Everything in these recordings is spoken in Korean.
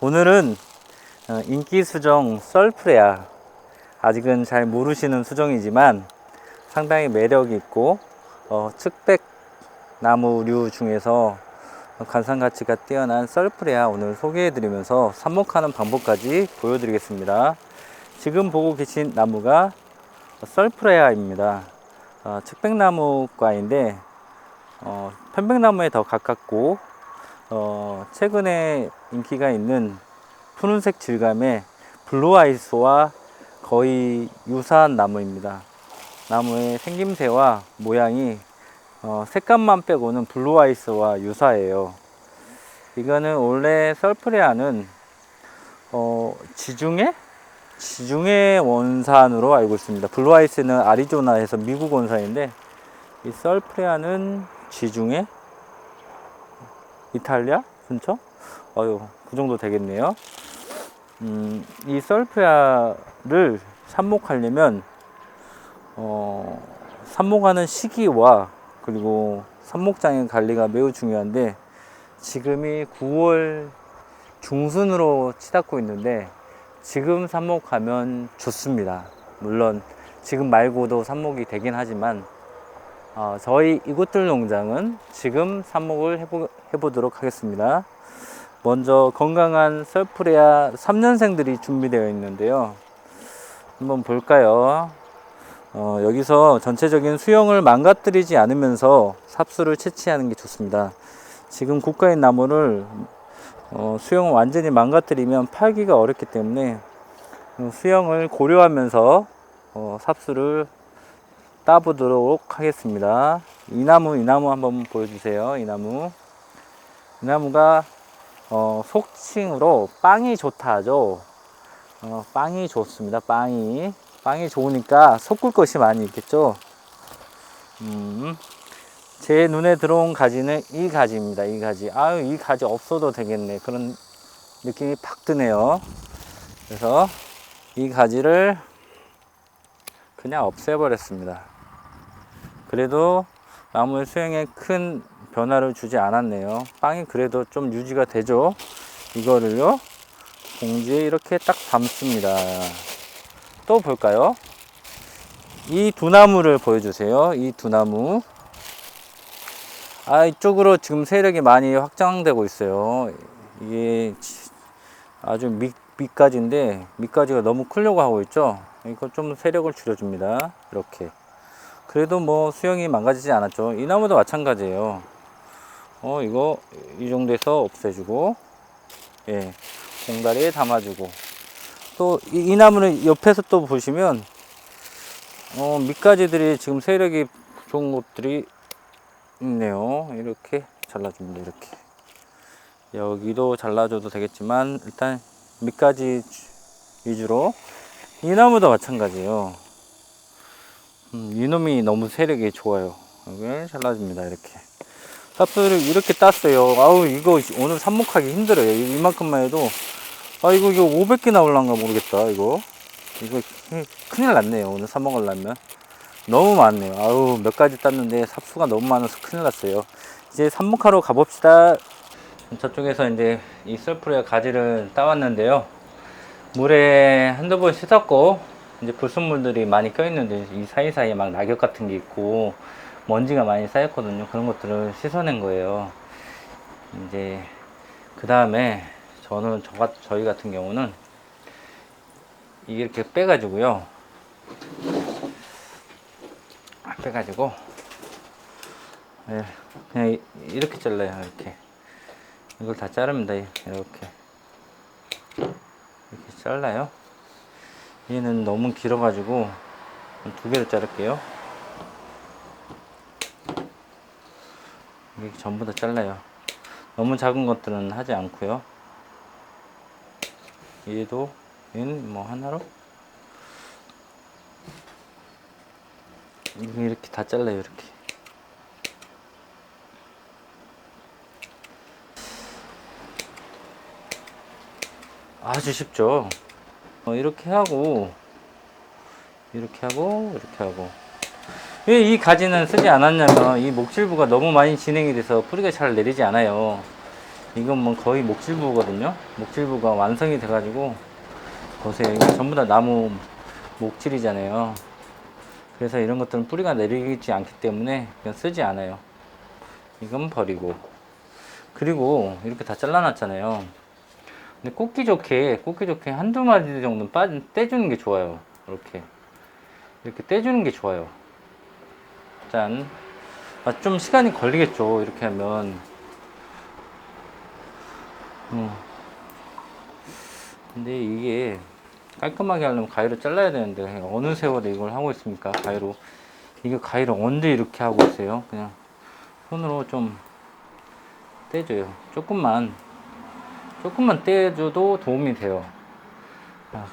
오늘은 어, 인기 수정 썰프레아 아직은 잘 모르시는 수정이지만 상당히 매력이 있고 어, 측백 나무류 중에서 관상 가치가 뛰어난 썰프레아 오늘 소개해드리면서 삽목하는 방법까지 보여드리겠습니다. 지금 보고 계신 나무가 썰프레아입니다. 어, 측백나무과인데 어, 편백나무에 더 가깝고 어, 최근에 인기가 있는 푸른색 질감의 블루 아이스와 거의 유사한 나무입니다. 나무의 생김새와 모양이 어, 색감만 빼고는 블루 아이스와 유사해요. 이거는 원래 썰프레아는 어, 지중해? 지중해 원산으로 알고 있습니다. 블루 아이스는 아리조나에서 미국 원산인데 이 썰프레아는 지중해? 이탈리아 근처? 어유 그 정도 되겠네요. 음, 이 썰프레아를 삽목하려면 어, 삽목하는 시기와 그리고 삽목장의 관리가 매우 중요한데 지금이 9월 중순으로 치닫고 있는데 지금 삽목하면 좋습니다. 물론 지금 말고도 삽목이 되긴 하지만 어, 저희 이곳들 농장은 지금 삽목을 해보, 해보도록 하겠습니다. 먼저 건강한 썰프레아 3년생들이 준비되어 있는데요. 한번 볼까요? 어, 여기서 전체적인 수영을 망가뜨리지 않으면서 삽수를 채취하는 게 좋습니다. 지금 고가인 나무를 어, 수영을 완전히 망가뜨리면 팔기가 어렵기 때문에 어, 수영을 고려하면서 어, 삽수를 따보도록 하겠습니다. 이 나무, 이 나무 한번 보여주세요. 이 나무. 이 나무가 어, 속칭으로 빵이 좋다 하죠. 어, 빵이 좋습니다. 빵이. 빵이 좋으니까 섞을 것이 많이 있겠죠. 음, 제 눈에 들어온 가지는 이 가지입니다. 이 가지. 아유, 이 가지 없어도 되겠네. 그런 느낌이 팍 드네요. 그래서 이 가지를 그냥 없애버렸습니다. 그래도 나무의 수영에 큰 변화를 주지 않았네요. 빵이 그래도 좀 유지가 되죠. 이거를요, 봉지에 이렇게 딱 담습니다. 또 볼까요? 이 두 나무를 보여주세요. 이 두 나무. 아, 이쪽으로 지금 세력이 많이 확장되고 있어요. 이게 아주 밑, 밑가지인데, 밑가지가 너무 크려고 하고 있죠? 이거 좀 세력을 줄여줍니다. 이렇게. 그래도 뭐 수영이 망가지지 않았죠. 이 나무도 마찬가지예요. 어, 이거 이 정도에서 없애주고, 예, 공다리에 담아주고, 또이 나무는 옆에서 또 보시면, 어, 밑가지들이 지금 세력이 좋은 곳들이 있네요. 이렇게 잘라줍니다. 이렇게. 여기도 잘라줘도 되겠지만, 일단 밑가지 위주로. 이 나무도 마찬가지예요. 음, 이놈이 너무 세력이 좋아요. 이걸 잘라줍니다. 이렇게. 삽수를 이렇게 땄어요. 아우, 이거 오늘 삽목하기 힘들어요. 이만큼만 해도. 아, 이거, 이거 500개 나올란가 모르겠다, 이거. 이거 큰일 났네요. 오늘 삽먹으려면. 너무 많네요. 아우, 몇 가지 땄는데 삽수가 너무 많아서 큰일 났어요. 이제 삽목하러 가봅시다. 저쪽에서 이제 이 썰프레 가지를 따왔는데요. 물에 한두 번 씻었고, 이제 불순물들이 많이 껴있는데 이 사이사이에 막 낙엽 같은 게 있고 먼지가 많이 쌓였거든요. 그런 것들을 씻어낸 거예요. 이제 그 다음에 저는 저, 같- 저희 같은 경우는 이렇게 빼가지고요. 빼가지고 예, 그냥 이- 이렇게 잘라요. 이렇게 이걸 다 자릅니다. 이렇게 이렇게 잘라요. 얘는 너무 길어가지고 두 개를 자를게요. 이게 전부 다 잘라요. 너무 작은 것들은 하지 않고요. 얘도 얘는 뭐 하나로 이렇게 다 잘라요. 이렇게. 아주 쉽죠. 어, 이렇게 하고 이렇게 하고 이렇게 하고 왜 이 가지는 쓰지 않았냐면 이 목질부가 너무 많이 진행이 돼서 뿌리가 잘 내리지 않아요 이건 뭐 거의 목질부거든요. 목질부가 완성이 돼가지고 보세요. 이거 전부 다 나무 목질이잖아요. 그래서 이런 것들은 뿌리가 내리지 않기 때문에 그냥 쓰지 않아요. 이건 버리고. 그리고 이렇게 다 잘라놨잖아요. 근데 꽂기 좋게, 꽂기 좋게 한두 마디 정도는 빠, 떼주는 게 좋아요. 이렇게. 이렇게 떼주는 게 좋아요. 짠. 아, 좀 시간이 걸리겠죠. 이렇게 하면. 음. 근데 이게 깔끔하게 하려면 가위로 잘라야 되는데 어느 세월에 이걸 하고 있습니까? 가위로. 이게 가위로 언제 이렇게 하고 있어요? 그냥 손으로 좀 떼줘요. 조금만. 조금만 떼줘도 도움이 돼요. 아,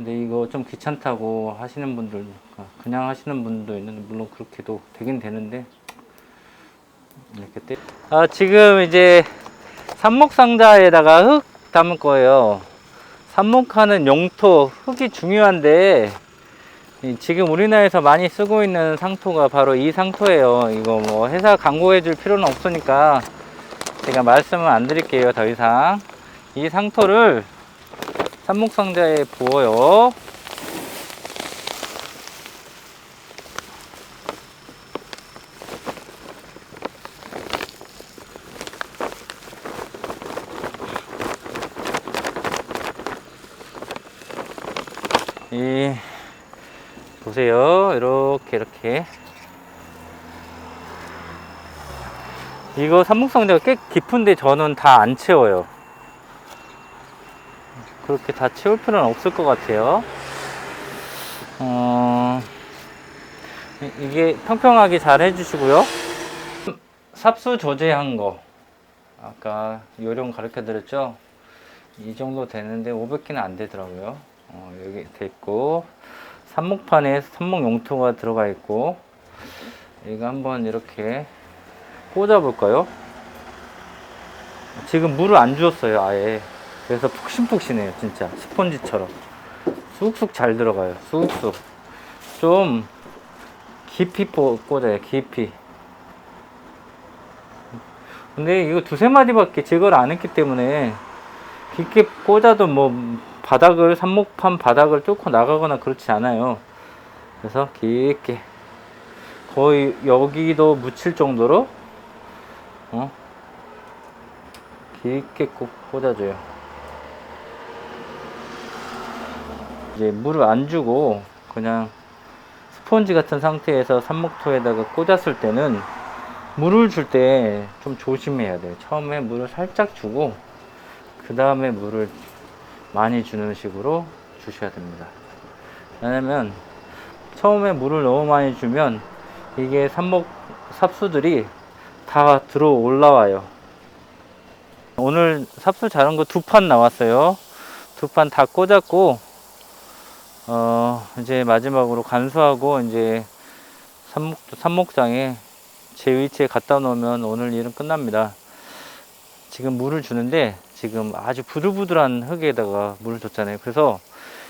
근데 이거 좀 귀찮다고 하시는 분들, 아, 그냥 하시는 분도 있는데, 물론 그렇게도 되긴 되는데, 이렇게 떼. 아, 지금 이제 삽목 상자에다가 흙 담을 거예요. 삽목하는 용토, 흙이 중요한데, 이 지금 우리나라에서 많이 쓰고 있는 상토가 바로 이 상토예요. 이거 뭐 회사 광고해 줄 필요는 없으니까 제가 말씀을 안 드릴게요. 더 이상. 이 상토를 삽목상자에 부어요. 이 보세요. 이렇게 이렇게 이거 삽목상자가 꽤 깊은데 저는 다 안 채워요. 그렇게 다 채울 필요는 없을 것 같아요. 어, 이- 이게 평평하게 잘 해주시고요. 삽수 조제한 거. 아까 요령 가르쳐 드렸죠? 이 정도 되는데 500개는 안 되더라고요. 어, 여기 됐고, 삽목판에 삽목 용토가 들어가 있고, 이거 한번 이렇게 꽂아 볼까요? 지금 물을 안 주었어요, 아예. 그래서 푹신푹신해요, 진짜. 스펀지처럼. 쑥쑥 잘 들어가요, 쑥쑥. 좀 깊이 꽂- 꽂아요, 깊이. 근데 이거 두세 마디밖에 제거를 안 했기 때문에 깊게 꽂아도 뭐 바닥을, 삽목판 바닥을 뚫고 나가거나 그렇지 않아요. 그래서 깊게. 거의 여기도 묻힐 정도로 어? 깊게 꼭 꽂아줘요. 이제 물을 안 주고 그냥 스펀지 같은 상태에서 삽목토에다가 꽂았을 때는 물을 줄 때 좀 조심해야 돼요. 처음에 물을 살짝 주고 그 다음에 물을 많이 주는 식으로 주셔야 됩니다. 왜냐면 처음에 물을 너무 많이 주면 이게 삽목 삽수들이 다 들어 올라와요. 오늘 삽수 자른 거 두 판 나왔어요. 두 판 다 꽂았고, 어, 이제 마지막으로 간수하고, 이제 삽목, 삽목장에 제 위치에 갖다 놓으면 오늘 일은 끝납니다. 지금 물을 주는데, 지금 아주 부들부들한 흙에다가 물을 줬잖아요. 그래서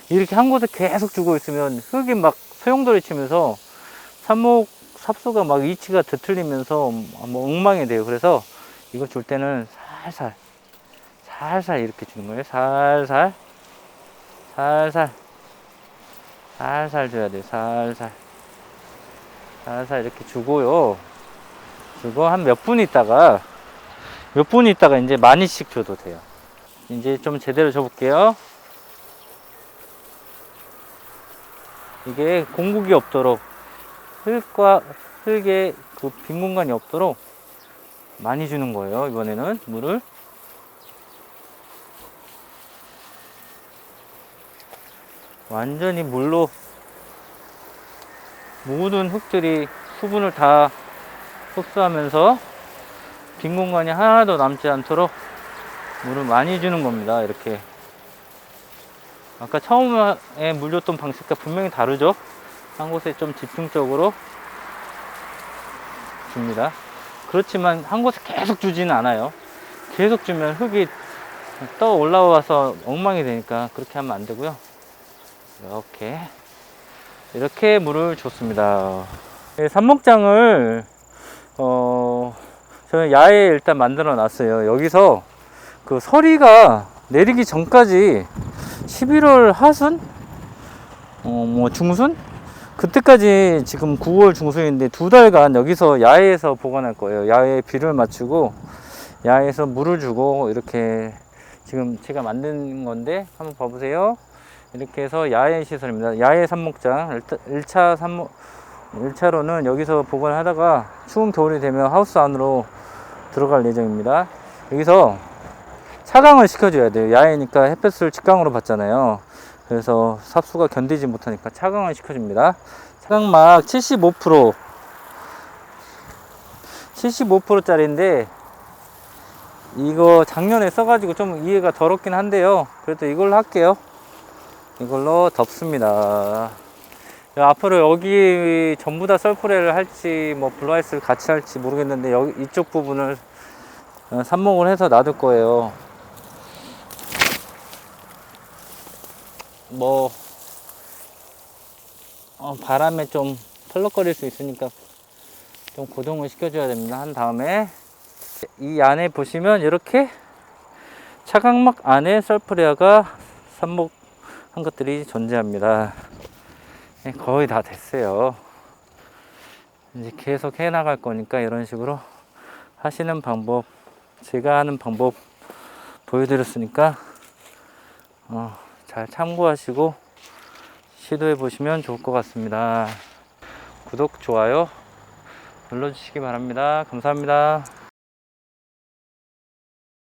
이렇게 한 곳에 계속 주고 있으면 흙이 막 소용돌이 치면서 삽목 삽수가 막 위치가 뒤틀리면서 뭐 엉망이 돼요. 그래서 이거 줄 때는 살살, 살살 이렇게 주는 거예요. 살살, 살살, 살살 줘야 돼요. 살살, 살살 이렇게 주고요. 주고 한 몇 분 있다가 몇 분 있다가 이제 많이씩 줘도 돼요. 이제 좀 제대로 줘볼게요. 이게 공국이 없도록 흙과 흙에 그 빈 공간이 없도록 많이 주는 거예요. 이번에는 물을. 완전히 물로 모든 흙들이 수분을 다 흡수하면서 빈 공간이 하나도 남지 않도록 물을 많이 주는 겁니다. 이렇게. 아까 처음에 물 줬던 방식과 분명히 다르죠? 한 곳에 좀 집중적으로 줍니다. 그렇지만 한 곳에 계속 주지는 않아요. 계속 주면 흙이 떠 올라와서 엉망이 되니까 그렇게 하면 안 되고요. 이렇게 이렇게 물을 줬습니다. 네, 삽목장을 어, 저는 야외에 일단 만들어 놨어요. 여기서 그 서리가 내리기 전까지 11월 하순? 어, 뭐 중순? 그때까지 지금 9월 중순인데 두 달간 여기서 야외에서 보관할 거예요. 야외에 비를 맞추고 야외에서 물을 주고 이렇게 지금 제가 만든 건데 한번 봐보세요. 이렇게 해서 야외 시설입니다. 야외 삽목장 1차 삽목 1차로는 여기서 보관하다가 추운 겨울이 되면 하우스 안으로 들어갈 예정입니다. 여기서 차강을 시켜줘야 돼요. 야외니까 햇볕을 직강으로 받잖아요. 그래서 삽수가 견디지 못하니까 차강을 시켜줍니다. 차강막 75% 75%짜리인데 이거 작년에 써가지고 좀 이해가 더럽긴 한데요. 그래도 이걸로 할게요. 이걸로 덮습니다. 앞으로 여기 전부 다 썰프레를 할지 뭐 블라이스를 같이 할지 모르겠는데 여기 이쪽 부분을 어, 삽목을 해서 놔둘 거예요. 뭐 어, 바람에 좀 펄럭거릴 수 있으니까 좀 고정을 시켜줘야 됩니다. 한 다음에 이 안에 보시면 이렇게 차광막 안에 썰프레아가 삽목 한 것들이 존재합니다. 네, 거의 다 됐어요. 이제 계속 해 나갈 거니까 이런 식으로 하시는 방법, 제가 하는 방법 보여드렸으니까 어, 잘 참고하시고 시도해 보시면 좋을 것 같습니다. 구독, 좋아요 눌러주시기 바랍니다. 감사합니다.